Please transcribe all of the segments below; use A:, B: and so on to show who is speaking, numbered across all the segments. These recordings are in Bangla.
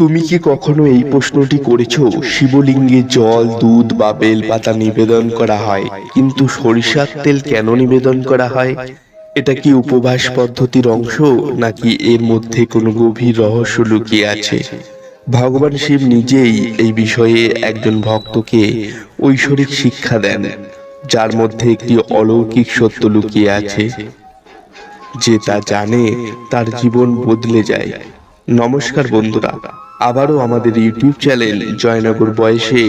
A: তুমি কি কখনো এই প্রশ্নটি করেছ? শিবলিঙ্গে জল, দুধ বা বেলপাতা নিবেদন করা হয়, কিন্তু সরিষার তেল কেন নিবেদন করা হয়? এটা কি উপবাস পদ্ধতির অংশ, নাকি এর মধ্যে কোনো গভীর রহস্য লুকিয়ে আছে? ভগবান শিব নিজেই এই বিষয়ে একজন ভক্তকে ঐশ্বরিক শিক্ষা দেন, যার মধ্যে একটি অলৌকিক সত্য লুকিয়ে আছে, যে তা জানে তার জীবন বদলে যায়। নমস্কার বন্ধুরা, আবারও আমাদের ইউটিউব চ্যানেল জয়নগর বয়সে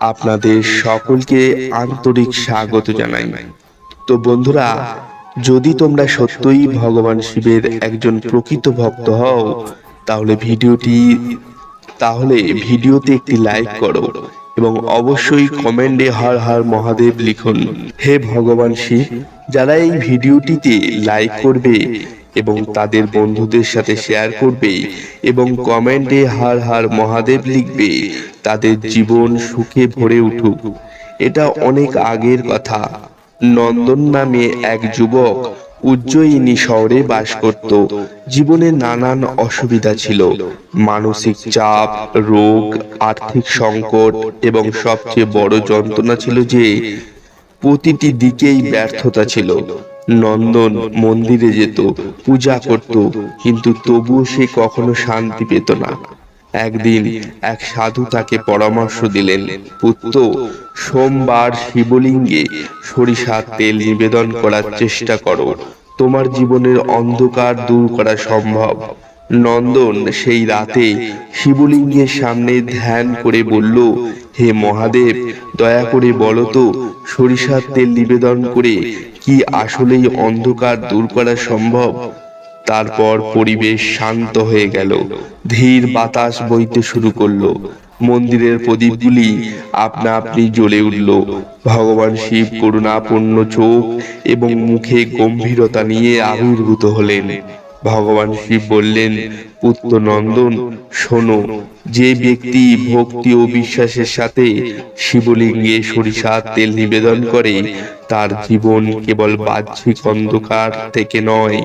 A: আপনাদের সকলকে আন্তরিক স্বাগত জানাই। তো বন্ধুরা, যদি তোমরা সত্যই ভগবান শিবের একজন প্রকৃত ভক্ত হও, তাহলে ভিডিওটি, তাহলে ভিডিওতে একটি লাইক করো এবং অবশ্যই কমেন্টে হর হর মহাদেব লিখুন, হে ভগবান শিব, যারা এই ভিডিওটিতে লাইক করবে এবং তাদের বন্ধুদের সাথে শেয়ার করবে এবং কমেন্টে হার হার মহাদেব লিখবে তাদের জীবন সুখে ভরে উঠুক। এটা অনেক আগের কথা। নন্দন নামে এক যুবক উজ্জয়িনী শহরে বাস করত। জীবনে নানান অসুবিধা ছিল। মানসিক চাপ রোগ আর্থিক সংকট এবং সবচেয়ে বড় যন্ত্রণা ছিল যে প্রতিটি দিকেই ব্যর্থতা ছিল। নন্দন মন্দিরে যেত, পূজা করত, কিন্তু তবুও সে কখনো শান্তি পেত না। একদিন এক সাধু তাকে পরামর্শ দিলেন, পুত্র, সোমবার শিবলিঙ্গে সরিষার তেল নিবেদন করার চেষ্টা করো। তোমার জীবনের অন্ধকার দূর করা সম্ভব। নন্দন সেই রাতে শিবলিঙ্গের সামনে ধ্যান করে বলল, হে মহাদেব, দয়া করে বলো তো, সরিষার তেল নিবেদন করে কি আসলেই অন্ধকার দূর করা সম্ভব? তারপর পরিবেশ শান্ত হয়ে গেল। ধীর বাতাস বইতে শুরু করল। মন্দিরের প্রদীপগুলি আপনা আপনি জ্বলে উঠল। ভগবান শিব করুণাপূর্ণ চোখ এবং মুখে গম্ভীরতা নিয়ে আবির্ভূত হলেন। ভগবান শিব বললেন, পুত্র নন্দন, শোনো, যে ব্যক্তি ভক্তি ও বিশ্বাসের সাথে শিবলিঙ্গে সরিষার তেল নিবেদন করে, তার জীবন কেবল বাহ্যিক অন্ধকার থেকে নয়,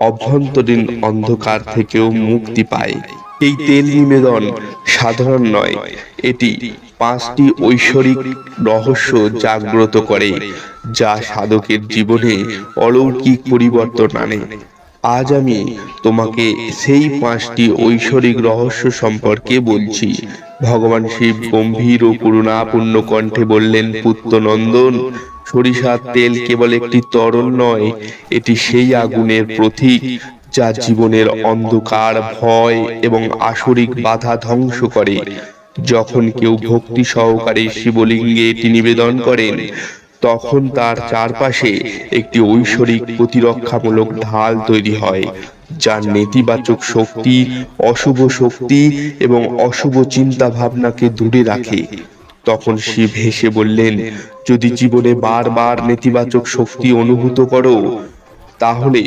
A: অভ্যন্তরীণ অন্ধকার থেকেও মুক্তি পায়। এই তেল নিবেদন সাধারণ নয়, এটি পাঁচটি ঐশ্বরিক রহস্য জাগ্রত করে, যা সাধকের জীবনে অলৌকিক পরিবর্তন আনে। আজ আমি তোমাকে সেই পাঁচটি ঐশ্বরিক রহস্য সম্পর্কে বলছি। ভগবান শিব গম্ভীর ও করুণাপূর্ণ কণ্ঠে বললেন, পুত্র নন্দন, সরিষার তেল কেবল একটি তরল নয়, এটি সেই আগুনের প্রতীক যা জীবনের অন্ধকার, ভয় এবং আসরিক বাধা ধ্বংস করে। যখন কেউ ভক্তি সহকারে শিবলিঙ্গে এটি নিবেদন করেন তখন তার চারপাশে একটি ঐশ্বরিক প্রতিরক্ষামূলক ঢাল তৈরি হয়, যার নেতিবাচক শক্তি, অশুভ শক্তি এবং অশুভ চিন্তা ভাবনাকে দূরে রাখে। তখন শিব হেসে বললেন, যদি জীবনে বারবার নেতিবাচক শক্তি অনুভূত করো, তাহলে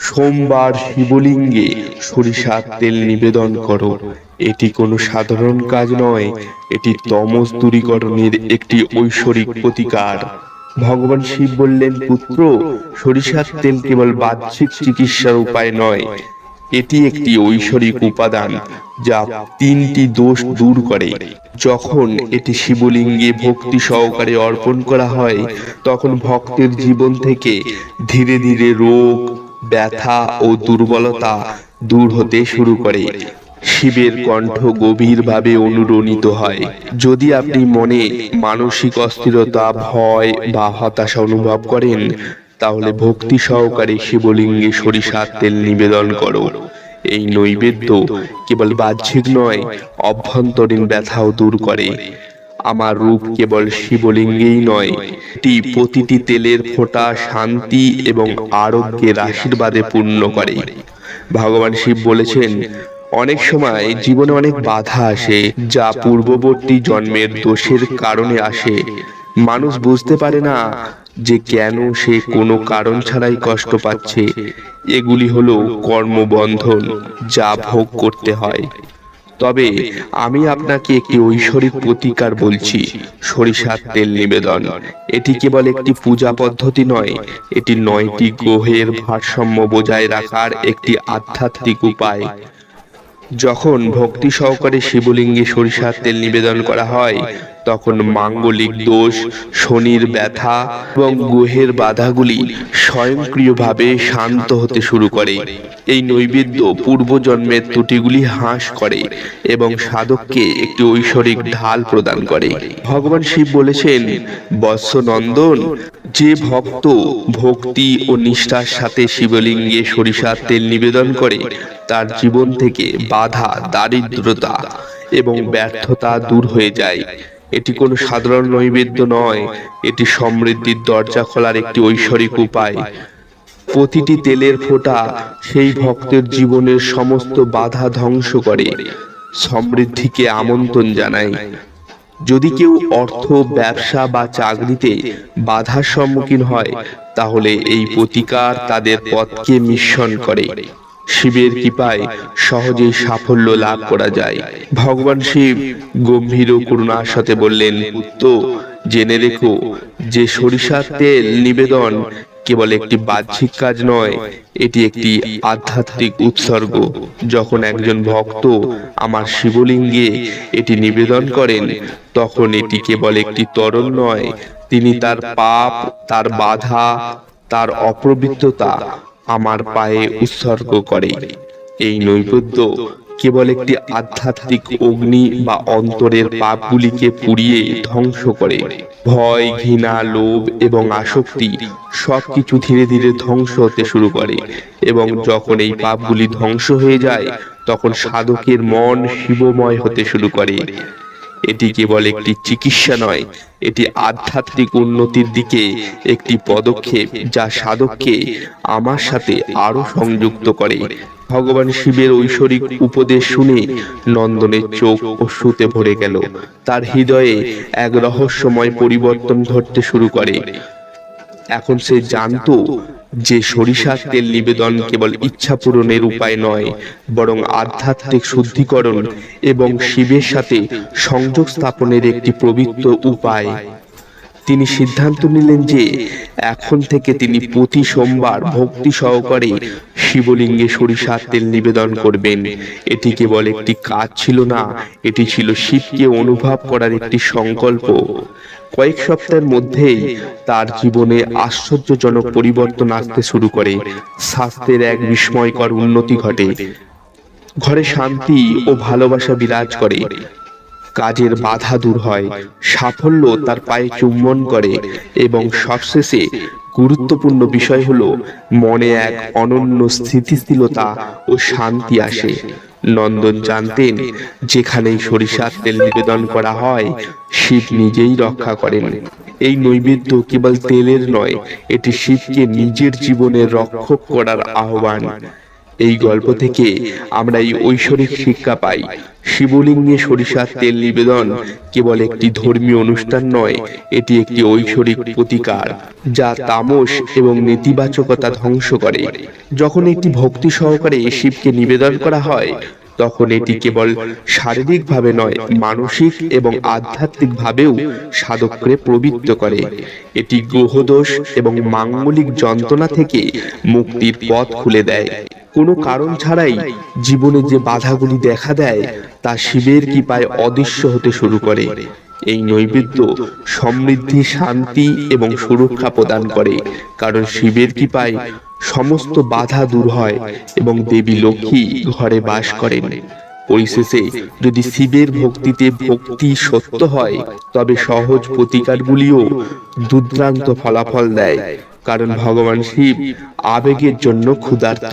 A: সোমবার শিবলিঙ্গে সরিষার তেল নিবেদন করো। এটি কোনো সাধারণ কাজ নয়, এটি তমস দূরীকরণের একটি ঐশ্বরিক প্রতিকার। ভগবান শিব বললেন, পুত্র সরিষার তেল কেবল বাহ্যিক চিকিৎসার উপায় নয়, এটি একটি ঐশ্বরিক উপাদান যা তিনটি দোষ দূর করে। যখন এটি শিবলিঙ্গে ভক্তি সহকারে অর্পণ করা হয়, তখন ভক্তের জীবন থেকে ধীরে ধীরে রোগ, ব্যথা ও দুর্বলতা দূর হতে শুরু করে। শিবের কণ্ঠ গভীরভাবে অনুরণিত হয়। যদি আপনি মনে মানসিক অস্থিরতা, ভয় বা হতাশা অনুভব করেন, তাহলে ভক্তি সহকারে শিবলিঙ্গে সরিষার তেল নিবেদন করো। এই নৈবেদ্য কেবল বাহ্যিক নয়, অভ্যন্তরীণ ব্যথাও দূর করে। আমার রূপ কেবল শিবলিঙ্গেই নয়, এটি প্রতিটি তেলের ফোঁটা শান্তি এবং আরোগ্যের আশীর্বাদে পূর্ণ করে। ভগবান শিব বলেছেন অনেক সময় জীবনে অনেক বাধা আসে, যা পূর্ববর্তী জন্মের দোষের কারণে আসে। মানুষ বুঝতে পারে না যে কেন সে কোনো কারণ ছাড়াই কষ্ট পাচ্ছে। এগুলি হলো কর্মবন্ধন, যা ভোগ করতে হয়। তবে আমি আপনাকে একটি ঐশ্বরিক প্রতিকার বলছি, সরিষার তেল নিবেদন। এটি কেবল একটি পূজা পদ্ধতি নয়, এটি নয়টি গ্রহের ভারসাম্য বজায় রাখার একটি আধ্যাত্মিক উপায়। যখন ভক্তি সহকারে শিবলিঙ্গে সরিষার তেল নিবেদন করা হয়, তখন মাঙ্গলিক দোষ, শনির ব্যথা এবং গ্রহের বাধাগুলি স্বয়ংক্রিয়ভাবে শান্ত হতে শুরু করে। এই নৈবেদ্য পূর্বজন্মের ত্রুটিগুলি হ্রাস করে এবং সাধককে একটি ঐশ্বরিক ঢাল প্রদান করে। ভগবান শিব বলেছেন, বৎসনন্দন, যে ভক্ত ভক্তি ও নিষ্ঠার সাথে শিবলিঙ্গে সরিষার তেল নিবেদন করে তার জীবন থেকে বাধা, দারিদ্রতা এবং ব্যর্থতা দূর হয়ে যায়। এটি কোনো সাধারণ নৈবেদ্য নয়, এটি সমৃদ্ধির দরজা খোলার একটি ঐশ্বরিক উপায়। প্রতিটি তেলের ফোঁটা সেই ভক্তের জীবনের সমস্ত বাধা ধ্বংস করে, সমৃদ্ধিকে আমন্ত্রণ জানায়। যদি কেউ অর্থ, ব্যবসা বা চাকরিতে বাধার সম্মুখীন হয়, তাহলে এই প্রতিকার তাদের পথকে মিশ্রণ করে। শিবের কৃপায় সহজেই সাফল্য লাভ করা যায়। ভগবান শিব গম্ভীর ও করুণার সাথে বললেন পুত্র জেনে রেখো যে সরিষার তেল নিবেদন কেবল একটি বাহ্যিক কাজ নয় এটি একটি আধ্যাত্মিক উৎসর্গ। যখন একজন ভক্ত আমার শিবলিঙ্গে এটি নিবেদন করেন তখন এটি কেবল একটি তরল নয়। তিনি তার পাপ তার বাধা তার অপবিত্রতা আমার পায়ে উৎসর্গ করে। এই নৈবেদ্য কেবল একটি আধ্যাত্মিক অগ্নি বা অন্তরের পাপগুলিকে পুড়িয়ে ধ্বংস করে। ভয়, ঘৃণা, লোভ এবং আসক্তি সবকিছু ধীরে ধীরে ধ্বংস হতে শুরু করে এবং যখন এই পাপগুলি ধ্বংস হয়ে যায়, তখন সাধকের মন শিবময় হতে শুরু করে। এটি কেবল একটি চিকিৎসা নয়, এটি আধ্যাত্মিক উন্নতির দিকে একটি পদক্ষেপ যা সাধককে আমার সাথে আরও সংযুক্ত করে। ভগবান শিবের ঐশ্বরিক উপদেশ শুনে নন্দনের চোখ ও অশ্রুতে ভরে গেল। তার হৃদয়ে এক রহস্যময় পরিবর্তন ঘটতে শুরু করে। এখন সে জানতো যে সরিষার তেল নিবেদন কেবল ইচ্ছা পূরণের উপায় নয়, বরং আধ্যাত্মিক শুদ্ধিকরণ এবং শিবের সাথে সংযোগ স্থাপনের একটি পবিত্র উপায়। তিনি সিদ্ধান্ত নিলেন যে এখন থেকে তিনি প্রতি সোমবার ভক্তি সহকারে শিবলিঙ্গে সরিষার তেল নিবেদন করবেন। এটি কেবল একটি কাজ ছিল না, এটি ছিল শিবকে অনুভব করার একটি সংকল্প। কয়েক সপ্তাহের মধ্যেই তার জীবনে আশ্চর্যজনক পরিবর্তন আসতে শুরু করে। স্বাস্থ্যের এক বিস্ময়কর উন্নতি ঘটে। ঘরে শান্তি ও ভালোবাসা বিরাজ করে। কাজের বাধা দূর হয়। সাফল্য তার পায়ে চুম্বন করে এবং সবশেষে গুরুত্বপূর্ণ বিষয় হলো, মনে এক অনন্য স্থিতিশীলতা ও শান্তি আসে। নন্দন জানতেন, যেখানেই সরিষার তেল নিবেদন করা হয়, শিব নিজেই রক্ষা করেন। এই নৈবেদ্য কেবল তেলের নয়, এটি শিবকে নিজের জীবনের রক্ষক করার আহ্বান। এই গল্প থেকে আমরা এই ঐশ্বরিক শিক্ষা পাই। শিবলিঙ্গে সরিষার তেল নিবেদন কেবল একটি ধর্মীয় অনুষ্ঠান নয়, এটি একটি ঐশ্বরিক প্রতিকার, যা তামস এবং নেতিবাচকতা ধ্বংস করে। যখন একটি ভক্তি সহকারে শিবকে নিবেদন করা হয়, তখন এটি কেবল শারীরিকভাবে নয়, মানসিক এবং আধ্যাত্মিকভাবেও সাধককে প্রবৃত্ত করে। এটি গ্রহদোষ এবং মাঙ্গলিক যন্ত্রণা থেকে মুক্তির পথ খুলে দেয়। কোনো কারণ ছাড়াই জীবনে যে বাধাগুলি দেখা দেয় তা শিবের কৃপায় অদৃশ্য হতে শুরু করে। এই নৈবেদ্য সমৃদ্ধি শান্তি এবং সুরক্ষা প্রদান করে। কারণ শিবের কৃপায় সমস্ত বাধা দূর হয় এবং দেবী লক্ষ্মী ঘরে বাস করেন। পরিশেষে যদি শিবের ভক্তিতে ভক্তি সত্য হয় তবে সহজ প্রতিকারগুলিও দুর্দান্ত ফলাফল দেয়। কারণ ভগবান শিব আবেগের জন্য ক্ষুধার্ত।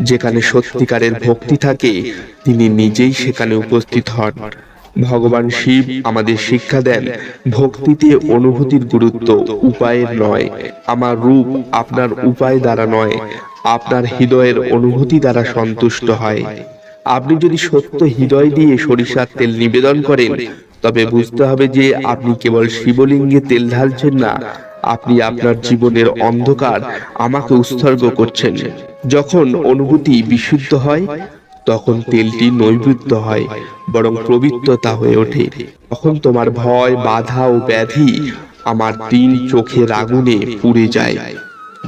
A: যেখানে সত্যিকারের ভক্তি থাকে, তিনি নিজেই সেখানে উপস্থিত হন। ভগবান শিব আমাদের শিক্ষা দেন, ভক্তিতে অনুভূতির গুরুত্ব উপায়ের নয়, আমার রূপ আপনার উপায় দ্বারা নয়, আপনার হৃদয়ের অনুভূতি দ্বারা সন্তুষ্ট হয়। আপনি যদি সত্য হৃদয় দিয়ে সরিষার তেল নিবেদন করেন, তবে বুঝতে হবে যে আপনি কেবল শিবলিঙ্গে তেল ঢালছেন না আপনি আপনার জীবনের অন্ধকার আমাকে উৎসর্গ করছেন। যখন অনুভূতি বিশুদ্ধ হয়, তখন তেলটি নৈবেদ্য হয়, বরং পবিত্রতা হয়ে ওঠে। তখন তোমার ভয়, বাধা ও ব্যাধি আমার তিন চোখের আগুনে পুড়ে যায়।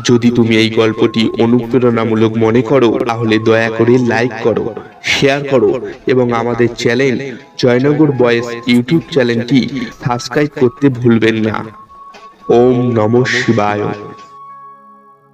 A: যদি তুমি এই গল্পটি অনুপ্রেরণামূলক মনে করো, তাহলে দয়া করে লাইক করো, শেয়ার করো এবং আমাদের চ্যানেল জয়নগর বয়েস ইউটিউব চ্যানেলটি সাবস্ক্রাইব করতে ভুলবেন না। Om Namo Shivaya.